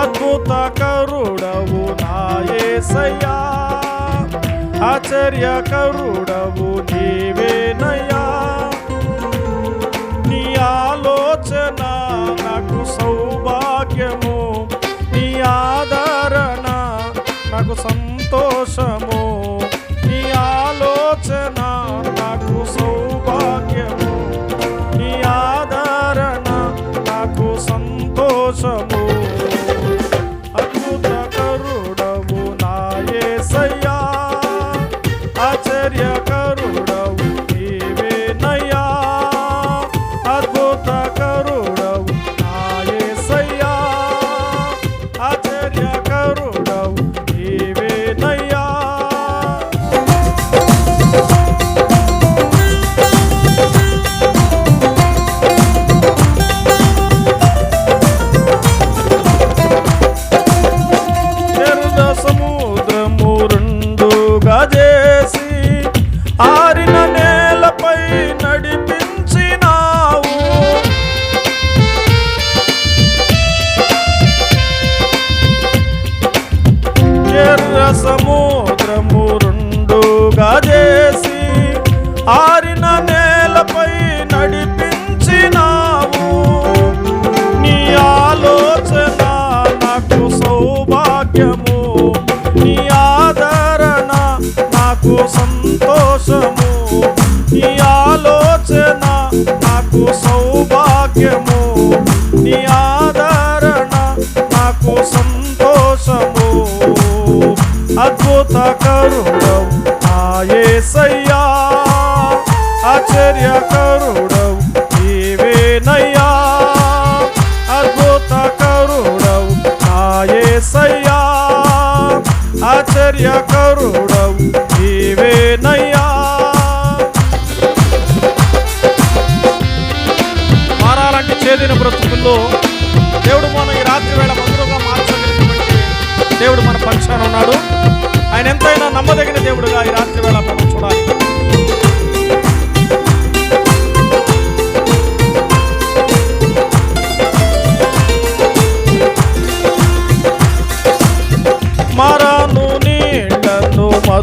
అద్భుత కరుడవు నాయసయ్యా ఆచర్య కరుడవు నీవేనయ్యా. నీ ఆలోచన ఆరిన నేలపై నడిపించినావు. నీ ఆలోచన నాకు సౌభాగ్యము. నీ ఆదరణ నాకు సంతోషము. నీ ఆలోచన నాకు సౌభాగ్యము. నీ ఆదరణ నాకు సంతోషము. అద్భుత కరుడవు నాయసయ్యా ఆశ్చర్య కరుడవు నీవేనయ్యా అద్భుత కరుడవు నాయసయ్యా ఆశ్చర్య కరుడవు నీవేనయ్యా మారాలంటే చేదిన బ్రతుకుల్లో దేవుడు మనం ఈ రాత్రి వేళ మధురంగా మార్చగలిగినటువంటి దేవుడు మన పక్షాన ఉన్నాడు. ఆయన ఎంతైనా నమ్మదగిన దేవుడుగా ఈ రాత్రి వేళ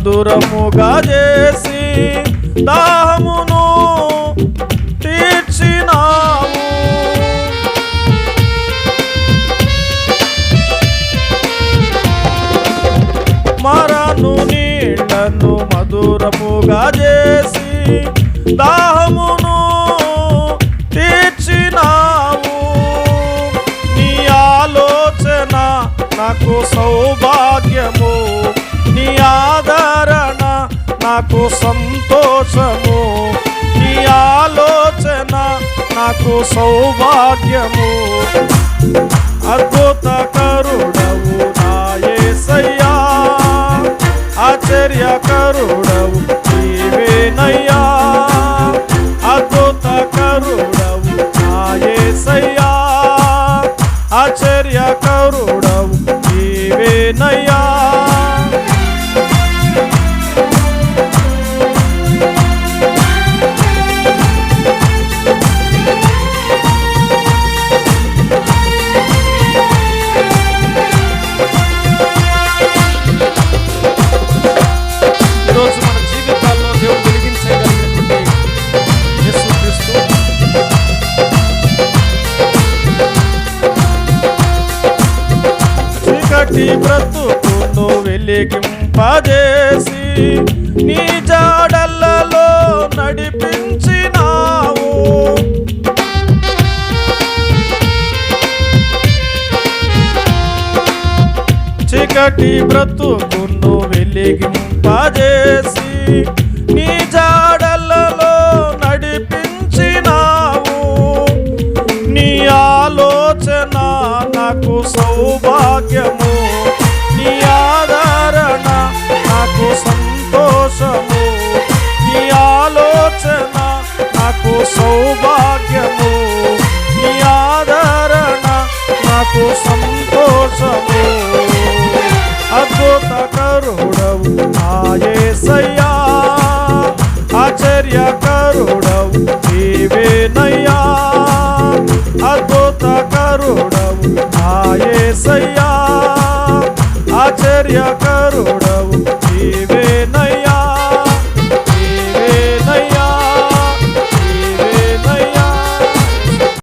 మధురముగా చేసి దాహమును తీర్చినావు మరను నీళ్ళను మధురముగా చేసి దాహమును తీర్చినావు నీ ఆలోచన నాకు సౌభాగ్యము. నీ ఆదరణ నాకు సంతోషము. నీ ఆలోచన నాకు సౌభాగ్యము. అద్భుత కరుడవు నాయసయ్యా ఆశ్చర్య కరుడవు నీవేనయ్యా. అద్భుత కరుడవు నాయసయ్యా ఆశ్చర్య కరుడవు నీవేనయ్యా. ప్రతి బ్రతుకును వెలిగింపజేసి నీ జాడలలో నడిపించినావు. చీకటి బ్రతుకును వెలిగింపజేసి నీ జాడలలో నడిపించినావు. నీ ఆలోచన నాకు సౌభ ఆశ్చర్యకరుడవు నీవేనయ్యా అద్భుతకరుడవు. ఆయసయ్యా ఆశ్చర్యకరు